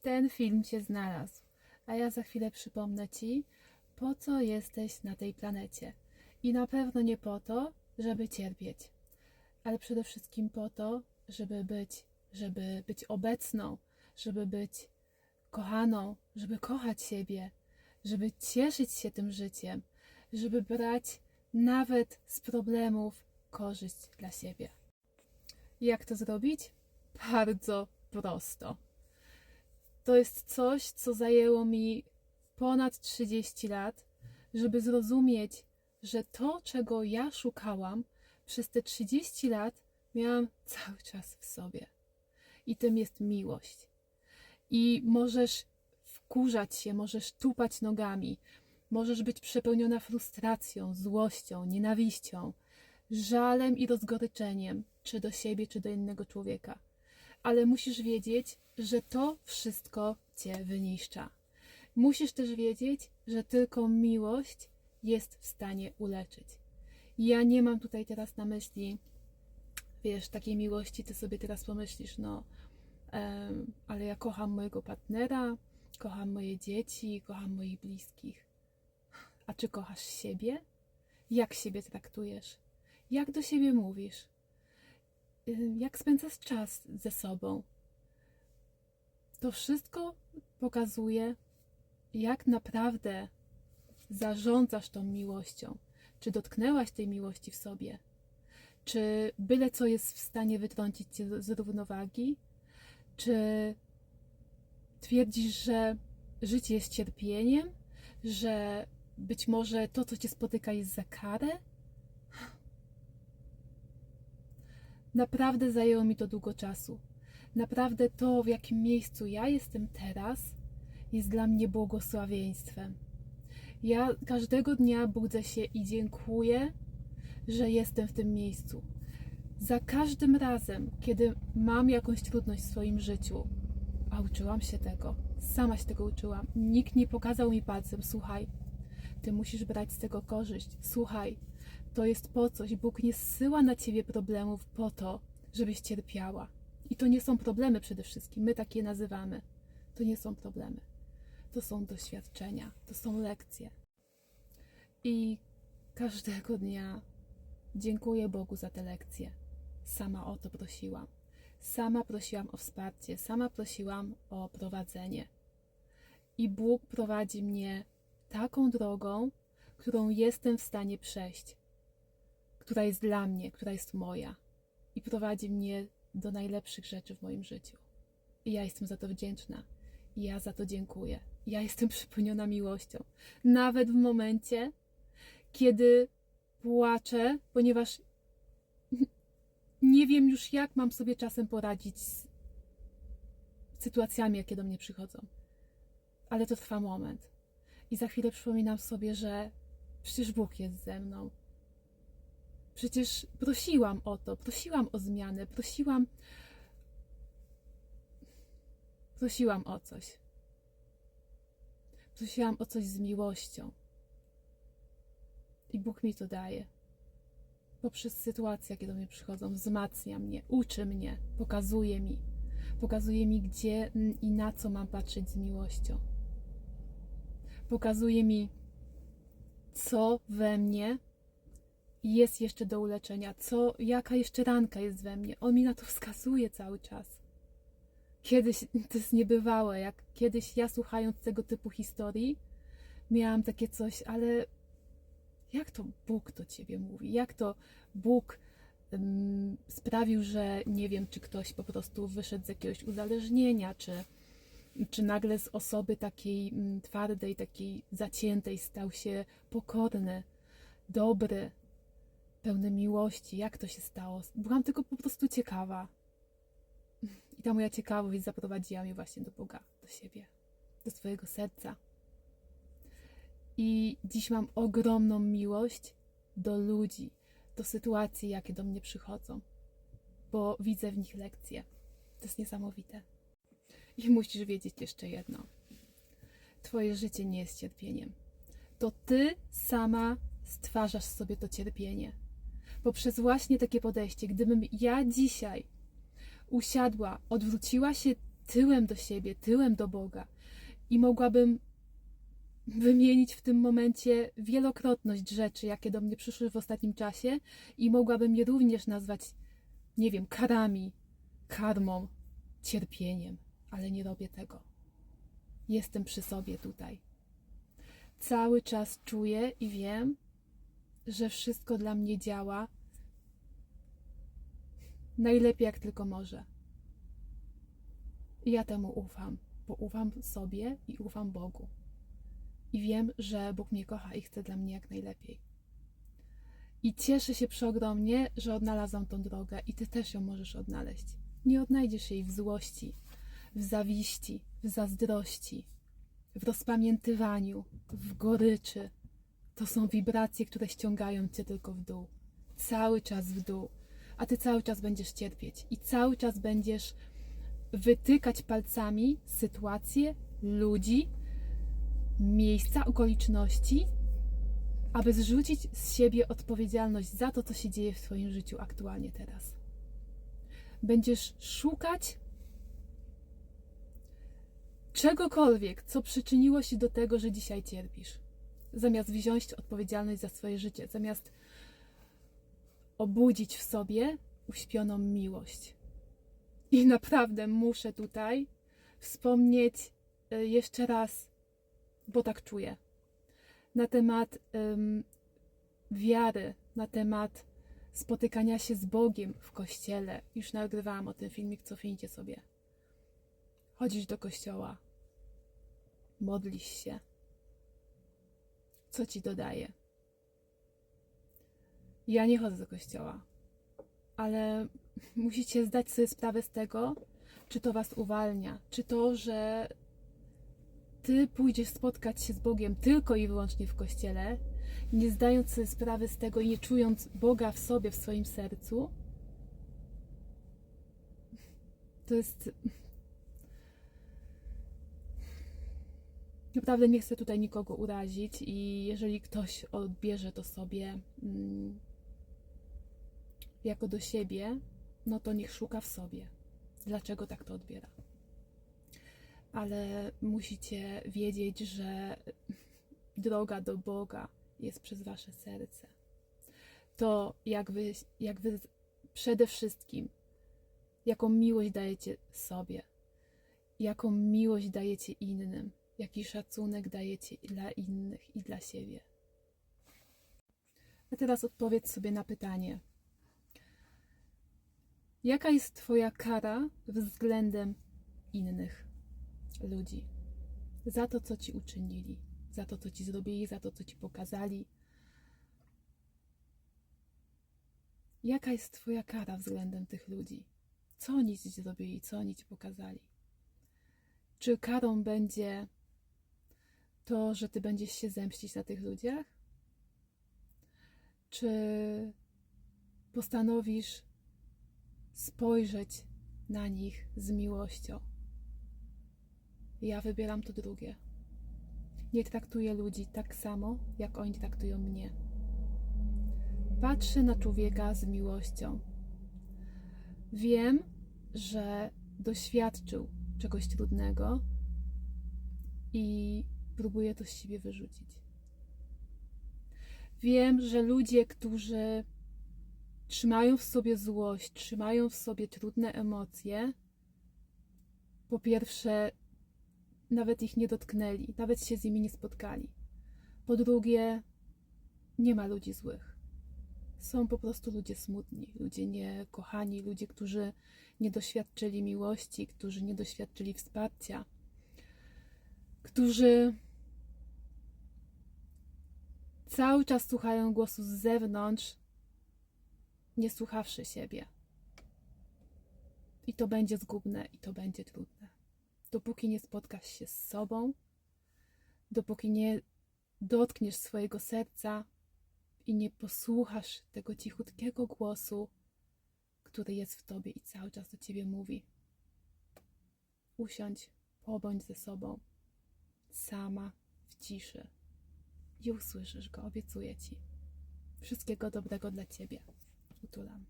ten film Cię znalazł. A ja za chwilę przypomnę Ci, po co jesteś na tej planecie. I na pewno nie po to, żeby cierpieć, ale przede wszystkim po to, żeby być, żeby być obecną, żeby być kochaną, żeby kochać siebie, żeby cieszyć się tym życiem, żeby brać nawet z problemów korzyść dla siebie. Jak to zrobić? Bardzo prosto. To jest coś, co zajęło mi ponad 30 lat, żeby zrozumieć, że to, czego ja szukałam przez te 30 lat, miałam cały czas w sobie. I tym jest miłość. I możesz wkurzać się, możesz tupać nogami, możesz być przepełniona frustracją, złością, nienawiścią, żalem i rozgoryczeniem, czy do siebie, czy do innego człowieka. Ale musisz wiedzieć, że to wszystko cię wyniszcza. Musisz też wiedzieć, że tylko miłość jest w stanie uleczyć. Ja nie mam tutaj teraz na myśli, wiesz, takiej miłości, ty sobie teraz pomyślisz, no, em, ale ja kocham mojego partnera, kocham moje dzieci, kocham moich bliskich. A czy kochasz siebie? Jak siebie traktujesz? Jak do siebie mówisz? Ym, Jak spędzasz czas ze sobą? To wszystko pokazuje, jak naprawdę zarządzasz tą miłością. Czy dotknęłaś tej miłości w sobie? Czy byle co jest w stanie wytrącić cię z równowagi? Czy twierdzisz, że życie jest cierpieniem? Że być może to, co cię spotyka, jest za karę? Naprawdę zajęło mi to długo czasu. Naprawdę to, w jakim miejscu ja jestem teraz, jest dla mnie błogosławieństwem. Ja każdego dnia budzę się i dziękuję, że jestem w tym miejscu. Za każdym razem, kiedy mam jakąś trudność w swoim życiu, a uczyłam się tego, sama się tego uczyłam, nikt nie pokazał mi palcem, słuchaj, ty musisz brać z tego korzyść, słuchaj, to jest po coś. Bóg nie zsyła na ciebie problemów po to, żebyś cierpiała. I to nie są problemy przede wszystkim, my takie nazywamy. To nie są problemy. To są doświadczenia, to są lekcje. I każdego dnia dziękuję Bogu za te lekcje. Sama o to prosiłam. Sama prosiłam o wsparcie, sama prosiłam o prowadzenie. I Bóg prowadzi mnie taką drogą, którą jestem w stanie przejść, która jest dla mnie, która jest moja i prowadzi mnie do najlepszych rzeczy w moim życiu. I ja jestem za to wdzięczna. I ja za to dziękuję. Ja jestem przepełniona miłością. Nawet w momencie, kiedy płaczę, ponieważ nie wiem już, jak mam sobie czasem poradzić z sytuacjami, jakie do mnie przychodzą. Ale to trwa moment. I za chwilę przypominam sobie, że przecież Bóg jest ze mną. Przecież prosiłam o to, prosiłam o zmianę, prosiłam. Prosiłam o coś. Prosiłam o coś z miłością. I Bóg mi to daje. Poprzez sytuacje, jakie do mnie przychodzą, wzmacnia mnie, uczy mnie, pokazuje mi. Pokazuje mi, gdzie mm, i na co mam patrzeć z miłością. Pokazuje mi, co we mnie jest jeszcze do uleczenia, co, jaka jeszcze ranka jest we mnie. On mi na to wskazuje cały czas. Kiedyś, to jest niebywałe, jak kiedyś ja słuchając tego typu historii, miałam takie coś, ale jak to Bóg do ciebie mówi? Jak to Bóg ym, sprawił, że nie wiem, czy ktoś po prostu wyszedł z jakiegoś uzależnienia, czy, czy nagle z osoby takiej mm, twardej, takiej zaciętej stał się pokorny, dobry, pełny miłości. Jak to się stało? Byłam tylko po prostu ciekawa. I ta moja ciekawość zaprowadziła mnie właśnie do Boga, do siebie, do swojego serca. I dziś mam ogromną miłość do ludzi, do sytuacji, jakie do mnie przychodzą, bo widzę w nich lekcje. To jest niesamowite. I musisz wiedzieć jeszcze jedno. Twoje życie nie jest cierpieniem. To ty sama stwarzasz sobie to cierpienie. Poprzez właśnie takie podejście, gdybym ja dzisiaj usiadła, odwróciła się tyłem do siebie, tyłem do Boga. I mogłabym wymienić w tym momencie wielokrotność rzeczy, jakie do mnie przyszły w ostatnim czasie, i mogłabym je również nazwać, nie wiem, karami, karmą, cierpieniem, ale nie robię tego. Jestem przy sobie tutaj. Cały czas czuję i wiem, że wszystko dla mnie działa najlepiej jak tylko może. I ja temu ufam, bo ufam sobie i ufam Bogu. I wiem, że Bóg mnie kocha i chce dla mnie jak najlepiej. I cieszę się przeogromnie, że odnalazłam tą drogę i ty też ją możesz odnaleźć. Nie odnajdziesz jej w złości, w zawiści, w zazdrości, w rozpamiętywaniu, w goryczy. To są wibracje, które ściągają cię tylko w dół. Cały czas w dół. A ty cały czas będziesz cierpieć i cały czas będziesz wytykać palcami sytuacje, ludzi, miejsca, okoliczności, aby zrzucić z siebie odpowiedzialność za to, co się dzieje w Twoim życiu aktualnie teraz. Będziesz szukać czegokolwiek, co przyczyniło się do tego, że dzisiaj cierpisz, zamiast wziąć odpowiedzialność za swoje życie, zamiast obudzić w sobie uśpioną miłość. I naprawdę muszę tutaj wspomnieć y, jeszcze raz, bo tak czuję, na temat ym, wiary, na temat spotykania się z Bogiem w kościele. Już nagrywałam o tym filmik, cofnijcie sobie. Chodzisz do kościoła, modlisz się. Co ci dodaje? Ja nie chodzę do kościoła, ale musicie zdać sobie sprawę z tego, czy to was uwalnia, czy to, że ty pójdziesz spotkać się z Bogiem tylko i wyłącznie w kościele, nie zdając sobie sprawy z tego i nie czując Boga w sobie, w swoim sercu, to jest. Naprawdę nie chcę tutaj nikogo urazić, i jeżeli ktoś odbierze to sobie mm, jako do siebie, no to niech szuka w sobie, dlaczego tak to odbiera. Ale musicie wiedzieć, że droga do Boga jest przez wasze serce. To, jak wy, jak wy przede wszystkim, jaką miłość dajecie sobie, jaką miłość dajecie innym, jaki szacunek dajecie dla innych i dla siebie. A teraz odpowiedz sobie na pytanie: Jaka jest Twoja kara względem innych ludzi? Za to, co Ci uczynili, za to, co Ci zrobili, za to, co Ci pokazali. Jaka jest Twoja kara względem tych ludzi? Co oni Ci zrobili, co oni Ci pokazali? Czy karą będzie to, że Ty będziesz się zemścić na tych ludziach? Czy postanowisz spojrzeć na nich z miłością. Ja wybieram to drugie. Nie traktuję ludzi tak samo, jak oni traktują mnie. Patrzę na człowieka z miłością. Wiem, że doświadczył czegoś trudnego i próbuję to z siebie wyrzucić. Wiem, że ludzie, którzy trzymają w sobie złość, trzymają w sobie trudne emocje, po pierwsze, nawet ich nie dotknęli, nawet się z nimi nie spotkali. Po drugie, nie ma ludzi złych. Są po prostu ludzie smutni, ludzie niekochani, ludzie, którzy nie doświadczyli miłości, którzy nie doświadczyli wsparcia, którzy cały czas słuchają głosu z zewnątrz, nie słuchawszy siebie. I to będzie zgubne, i to będzie trudne. Dopóki nie spotkasz się z sobą, dopóki nie dotkniesz swojego serca i nie posłuchasz tego cichutkiego głosu, który jest w tobie i cały czas do ciebie mówi. Usiądź, pobądź ze sobą, sama w ciszy i usłyszysz go, obiecuję ci. Wszystkiego dobrego dla ciebie utulam.